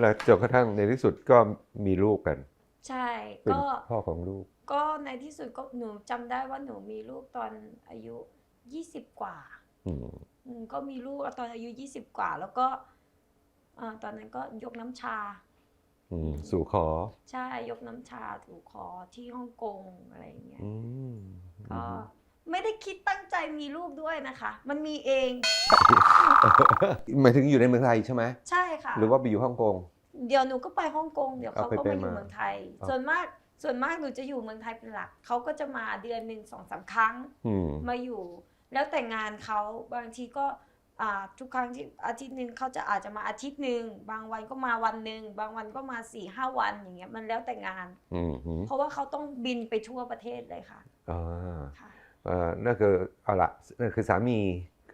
แล้วจนกระทั่งในที่สุดก็มีลูกกันใช่เป็นก็พ่อของลูก ก็ในที่สุดก็หนูจำได้ว่าหนูมีลูกตอนอายุ20กว่าอืมอืมก็มีลูกตอนอายุ20กว่า แล้วก็เอ่อตอนนั้นก็ยกน้ำชา อืมสู่ขอใช่ยกน้ำชาถูกคอที่ฮ่องกงอะไรอย่างเงี้ยอืมก็ ไม่ได้คิดตั้งใจมีลูกด้วยนะคะ มันมีเอง หมายถึงอยู่ในเมืองไทยใช่ไหมใช่ค่ะ หรือว่าไปอยู่ฮ่องกง เดี๋ยวหนูก็ไปฮ่องกง เดี๋ยวเขาเอาไปก็มาอยู่ไปมาเมืองไทยเอาส่วนมาก ส่วนมากหนูจะอยู่เมืองไทยเป็นหลัก เขาก็จะมาเดือนหนึ่งสองสามครั้งอืมมาอยู่ แล้วแต่งานเขาบางทีก็อ่าทุกครั้งที่อาทิตย์หนึ่งเขาจะอาจจะมาอาทิตย์หนึ่งบางวันก็มาวันหนึ่งบางวันก็มาสี่ห้าวันอย่างเงี้ยมันแล้วแต่งานอืมอืมเพราะว่าเขาต้องบินไปทั่วประเทศเลยค่ะอ่าค่ะเอ่อ นั่นคือเอาละนั่นคือสามี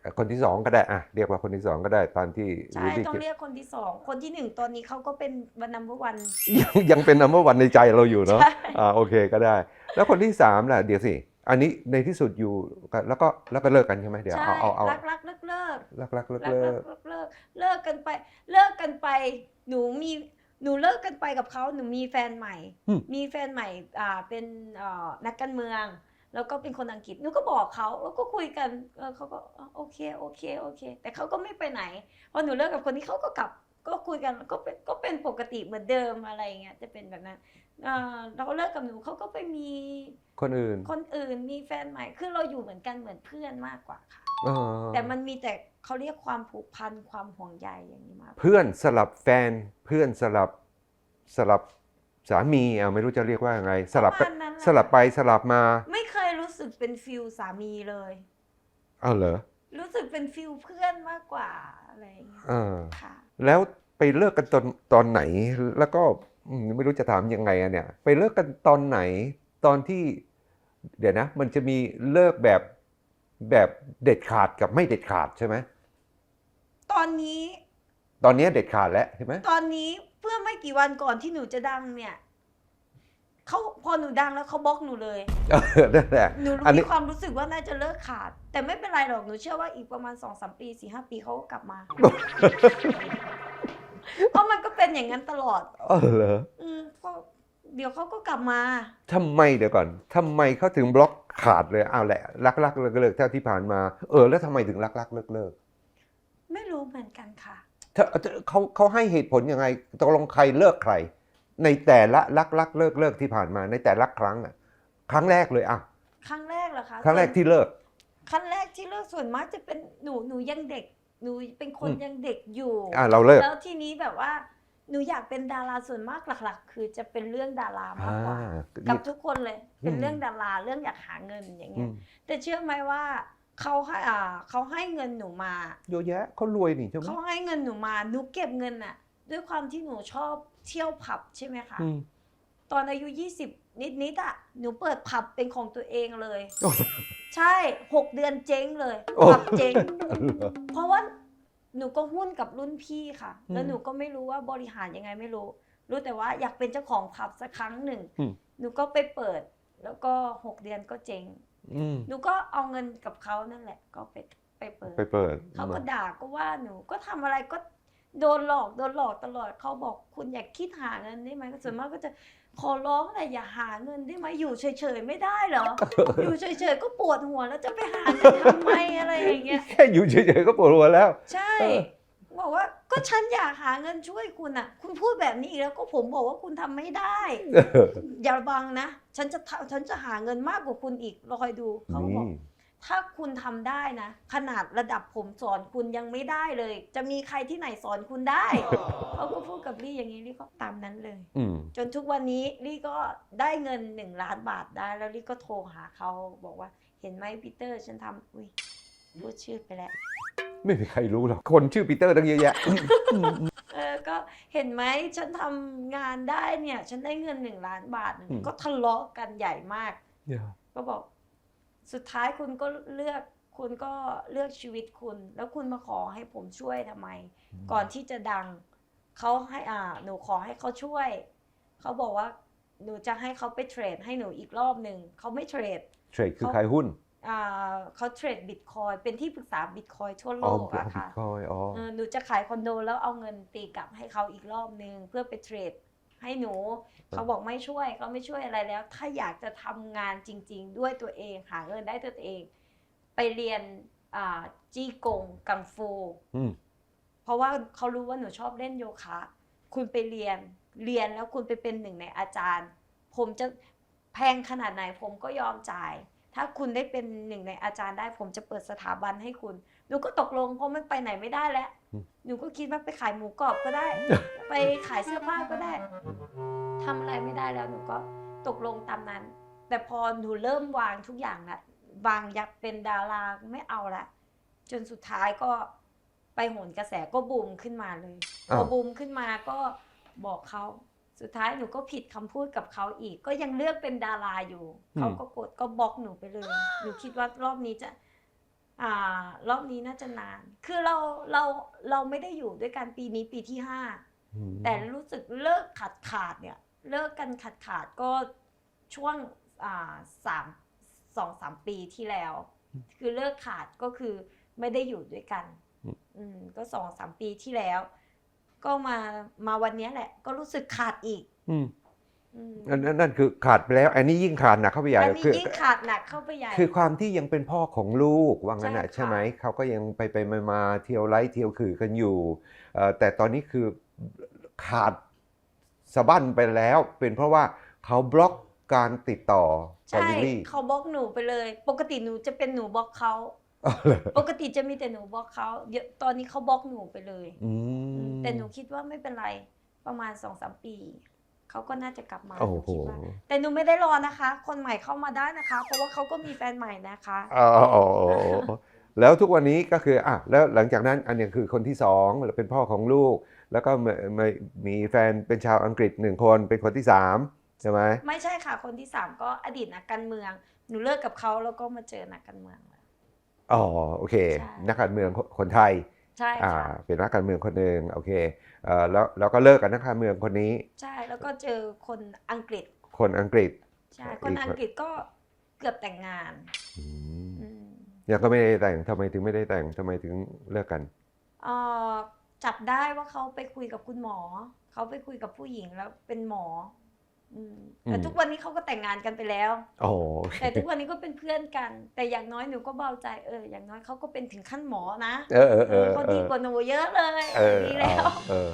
เอ่อคนที่สองก็ได้อะเรียกว่าคนที่สองก็ได้ตอนที่ใช่วิลลี่ต้องคิดเรียกคนที่สองคนที่หนึ่งตอนนี้เขาก็เป็นวันนัมเบอร์วันยังยังเป็นนัมเบอร์วันในใจเราอยู่เนาะใช่อ่าโอเคก็ได้ แล้วคนที่สามล่ะเดี๋ยวสิอันนี้ในที่สุดอยู่กันแล้วก็แล้วก็เลิกกันใช่ไหมเดี๋ยวใช่เอาเอาเอารักรักเลิกเลิกรักรักเลิกรักเลิเลิกกเลิกเลิกเลิกกันไปเลิกกันไป หนูมีหนูเลิกกันไปกับเขาหนูมีแฟนใหม่ มีแฟนใหม่อ่าเป็นเอ่อนักการเมือง แล้วก็เป็นคนอังกฤษหนูก็บอกเขาแล้วก็คุยกันเออเขาก็อ๋อโอเคโอเคโอเค แต่เขาก็ไม่ไปไหนพอหนูเลิกกับคนนี้เขาก็กลับก็คุยกันก็เป็นก็เป็นปกติเหมือนเดิมอะไรอย่างเงี้ยจะเป็นแบบนั้นเอ่อเราเลิกกับหนูเขาก็ไปมีคนอื่น คนอื่นมีแฟนใหม่คือเราอยู่เหมือนกันเหมือนเพื่อนมากกว่าค่ะเออแต่มันมีแต่เขาเรียกความผูกพันความห่วงใยอย่างนี้มากเพื่อนสลับแฟนเพื่อนสลับสลับสามีอะไม่รู้จะเรียกว่ายังไง สลับประมาณนั้นแหละสลับไปสลับมาไม่เคยรู้ สึกเป็นฟิลสามีเลยเอาเหรอรู้สึกเป็นฟิลเพื่อนมากกว่าอะไรอย่างเงี้ยอ่าค่ะ แล้วไปเลิกกันตอนตอนไหน แล้วก็อืมไม่รู้จะถามยังไงอะเนี่ย ไปเลิกกันตอนไหน ตอนที่ เดี๋ยวนะ มันจะมีเลิกแบบแบบเด็ดขาดกับไม่เด็ดขาดใช่ไหมตอนนี้ตอนนี้เด็ดขาดแล้วใช่ไหมตอนนี้เพื่อไม่กี่วันก่อนที่หนูจะดังเนี่ย เขาพอหนูดังแล้วเขาบล็อกหนูเลย เออนั่นแหละ หนูอันนี้ มีความรู้สึกว่าน่าจะเลิกขาด แต่ไม่เป็นไรหรอกหนูเชื่อว่าอีกประมาณสองสามปีสี่ห้าปีเขาก็กลับมา เพราะมันก็เป็นอย่างนั้นตลอด เออเหรออืมก็เดี๋ยวเขาก็กลับมา ทำไมเดี๋ยวก่อนทำไมเขาถึงบล็อกขาดเลยเอาแหละรักรักเลิกเลิกเท่าที่ผ่านมา เออแล้วทำไมถึงรักรักเลิกเลิกไม่รู้เหมือนกันค่ะเธอเธอเขาเขาให้เหตุผลยังไงตกลงใครเลิกใคร ในแต่ละรักรักเลิกเลิกที่ผ่านมาในแต่ละครั้งอะครั้งแรกเลยอะครั้งแรกเหรอคะครั้งแรกส่วนที่เลิก ครั้งแรกที่เลิกส่วนมากจะเป็นหนูหนูยังเด็ก หนูเป็นคนอืมยังเด็กอยู่อะเราเลิกแล้วทีนี้แบบว่าหนูอยากเป็นดาราส่วนมากหลัก ๆ คือจะเป็นเรื่องดารามากกว่ากับทุกคนเลย เป็นอืมเรื่องดาราเรื่องอยากหาเงินอย่างอืเงี้ยมแต่เชื่อไหมว่าเขาให้อ่าเขาให้เงินหนูมาเยอะแยะเขารวยนี่ใช่ไหมเขาให้เงินหนูมาหนูเก็บเงินน่ะ ด้วยความที่หนูชอบเที่ยวผับใช่ไหมคะอืมตอนอายุ 20 นิดนิดๆอะหนูเปิดผับเป็นของตัวเองเลย โอ้ใช่6เดือนเจ๊งเลยโอ้ ผับเจ๊งเพราะว่าหนูก็หุ้นกับรุ่นพี่ค่ะ แล้วอืมหนูก็ไม่รู้ว่าบริหารยังไงไม่รู้ รู้แต่ว่าอยากเป็นเจ้าของผับสักครั้งหนึ่ง อืม หนูก็ไปเปิด แล้วก็6เดือนก็เจ๊ง อืม หนูก็เอาเงินกับเขานั่นแหละ ก็ไปไปเปิด ไปเปิดเขาก็ด่าก็ว่าหนูก็ทำอะไรก็ โดนหลอกโดนหลอกตลอดเขาบอกคุณอย่าคิดหาเงินได้ไหมส่วนมากก็จะขอร้องเลยอย่าหาเงินได้ไหมอยู่เฉยๆไม่ได้เหรอ อยู่เฉยๆก็ปวดหัวแล้วจะไปหาเงินทำไมอะไรอย่างเงี้ยแค่อยู่เฉยๆก็ปวดหัวแล้ว ใช่เออบอกว่าก็ฉันอยากหาเงินช่วยคุณอะ คุณพูดแบบนี้อีกแล้วก็ผมบอกว่าคุณทำไม่ได้ อย่าบังนะ ฉันจะทำฉันจะหาเงินมากกว่าคุณอีกรอคอยดูเขาก็บอกนี่ ถ้าคุณทำได้นะ ขนาดระดับผมสอนคุณยังไม่ได้เลย จะมีใครที่ไหนสอนคุณได้เขาก็พูดกับลี่อย่างนี้ลี่ก็ตามนั้นเลยอืมจนทุกวันนี้ลี่ก็ได้เงินหนึ่งล้านบาทได้ แล้วลี่ก็โทรหาเขาบอกว่าเห็นไหมปีเตอร์ฉันทำอุ้ยพูดชื่อไปแล้ว ไม่มีใครรู้หรอกคนชื่อปีเตอร์ตั้งเยอะแยะเออก็เห็นไหมฉันทำงานได้เนี่ย ฉันได้เงินหนึ่งล้านบาทอืมก็ทะเลาะกันใหญ่มากก็บอก สุดท้ายคุณก็เลือกคุณก็เลือกชีวิตคุณ แล้วคุณมาขอให้ผมช่วยทำไม ก่อนที่จะดังเขาให้อ่าหนูขอให้เขาช่วย เขาบอกว่าหนูจะให้เขาไปเทรดให้หนูอีกรอบหนึ่งเขาไม่เทรดเทรดคือขายหุ้นอ่าเขาเทรดบิตคอยเป็นที่ปรึกษาบิตคอยทั่วโลอ๋อกบิอะตค่ะคอยอ๋อเออหนูจะขายคอนโดแล้วเอาเงินตีกลับให้เขาอีกรอบนึงเพื่อไปเทรด ให้หนู เขาบอกไม่ช่วยเขาไม่ช่วยอะไรแล้ว ถ้าอยากจะทำงานจริง ๆ ด้วยตัวเองหาเงินได้ด้วยตัวเอง ไปเรียนอ่าจี้กงกังฟูอืมเพราะว่าเขารู้ว่าหนูชอบเล่นโยคะ คุณไปเรียนเรียนแล้วคุณไปเป็นหนึ่งในอาจารย์ ผมจะแพงขนาดไหนผมก็ยอมจ่าย ถ้าคุณได้เป็นหนึ่งในอาจารย์ได้ ผมจะเปิดสถาบันให้คุณ หนูก็ตกลงเพราะมันไปไหนไม่ได้แล้วอืมหนูก็คิดว่าไปขายหมูกรอบก็ได้ ไปขายเสื้อผ้าก็ได้ทำอะไรไม่ได้แล้วหนูก็ตกลงตามนั้น แต่พอหนูเริ่มวางทุกอย่างละวางอยากเป็นดาราไม่เอาละจนสุดท้ายก็ไปโหนกระแสก็บูมขึ้นมาเลยพอ้าอวบูมขึ้นมาก็บอกเขา สุดท้ายหนูก็ผิดคำพูดกับเขาอีก ก็ยังเลือกเป็นดาราอยู่ เขาก็กดก็บล็อกหนูไปเลย หนูคิดว่ารอบนี้จะ อ่ารอบนี้น่าจะนาน คือเราเราเราไม่ได้อยู่ด้วยกันปีนี้ปีที่ห้าอืมแต่รู้สึกเลิกขาดขาดเนี่ย เลิกกันขาดขาดก็ช่วงอ่าสามสองสามปีที่แล้ว คือเลิกขาดก็คือไม่ได้อยู่ด้วยกัน อืมก็สองสามปีที่แล้ว ก็มามาวันเนี้ยแหละ ก็รู้สึกขาดอีกอืมอืมอันนั้นนั่นคือขาดไปแล้ว อันนี้ยิ่งขาดหนักเข้าไปใหญ่อันนี้คือยิ่งขาดหนักเข้าไปใหญ่ คือความที่ยังเป็นพ่อของลูกว่างั้นน่ะใช่ค่ะใช่ไหมเขาก็ยังไปไปมามาเที่ยวไลฟ์เที่ยวขื่อกันอยู่เอ่อแต่ตอนนี้คือขาดสะบั้นไปแล้ว เป็นเพราะว่าเขาบล็อกการติดต่อกับใช่ลิลลี่เขาบล็อกหนูไปเลย ปกติหนูจะเป็นหนูบล็อกเขาอ๋อเหรอ ปกติจะมีแต่หนูบล็อกเขาเดี๋ยวตอนนี้เขาบล็อกหนูไปเลยอืมแต่หนูคิดว่าไม่เป็นไรประมาณสองสามปีเขาก็น่าจะกลับมาโอ้หนูโหคิดว่าแต่หนูไม่ได้รอนะคะ คนใหม่เข้ามาได้นะคะ เพราะว่าเขาก็มีแฟนใหม่นะคะ อ๋ออ๋ออ๋ออ๋อแล้วทุกวันนี้ก็คืออะแล้วหลังจากนั้นอันเนี้ยคือคนที่สองเป็นพ่อของลูก แล้วก็มามามีแฟนเป็นชาวอังกฤษหนึ่งคนเป็นคนที่สามใช่ไหม ไม่ใช่ค่ะ คนที่สามก็อดีตนักการเมือง หนูเลิกกับเขาแล้วก็มาเจอนักการเมืองแล้ว อ๋อโอเค ใช่ นักการเมืองคนไทยใช่อ่าค่ะเป็นนักการเมืองคนหนึ่งโอเคเอ่อแล้วแล้วก็เลิกกับนักการเมืองคนนี้ ใช่แล้วก็เจอคนอังกฤษคนอังกฤษ ใช่อีกคน อังกฤษก็เกือบแต่งงานอืมอืมยังก็ไม่ได้แต่งทำไมถึงไม่ได้แต่งทำไมถึงเลิกกัน เอ่อจับได้ว่าเขาไปคุยกับคุณหมอ เขาไปคุยกับผู้หญิงแล้วเป็นหมออืม แต่อืมทุกวันนี้เขาก็แต่งงานกันไปแล้วโอ้โหโอเคแต่ทุกวันนี้ก็เป็นเพื่อนกัน แต่อย่างน้อยหนูก็เบาใจเอออย่างน้อยเขาก็เป็นถึงขั้นหมอนะเออเออเออเขาเอดีอกว่าหนูเยอะเลยเออดีแล้วเอาเออ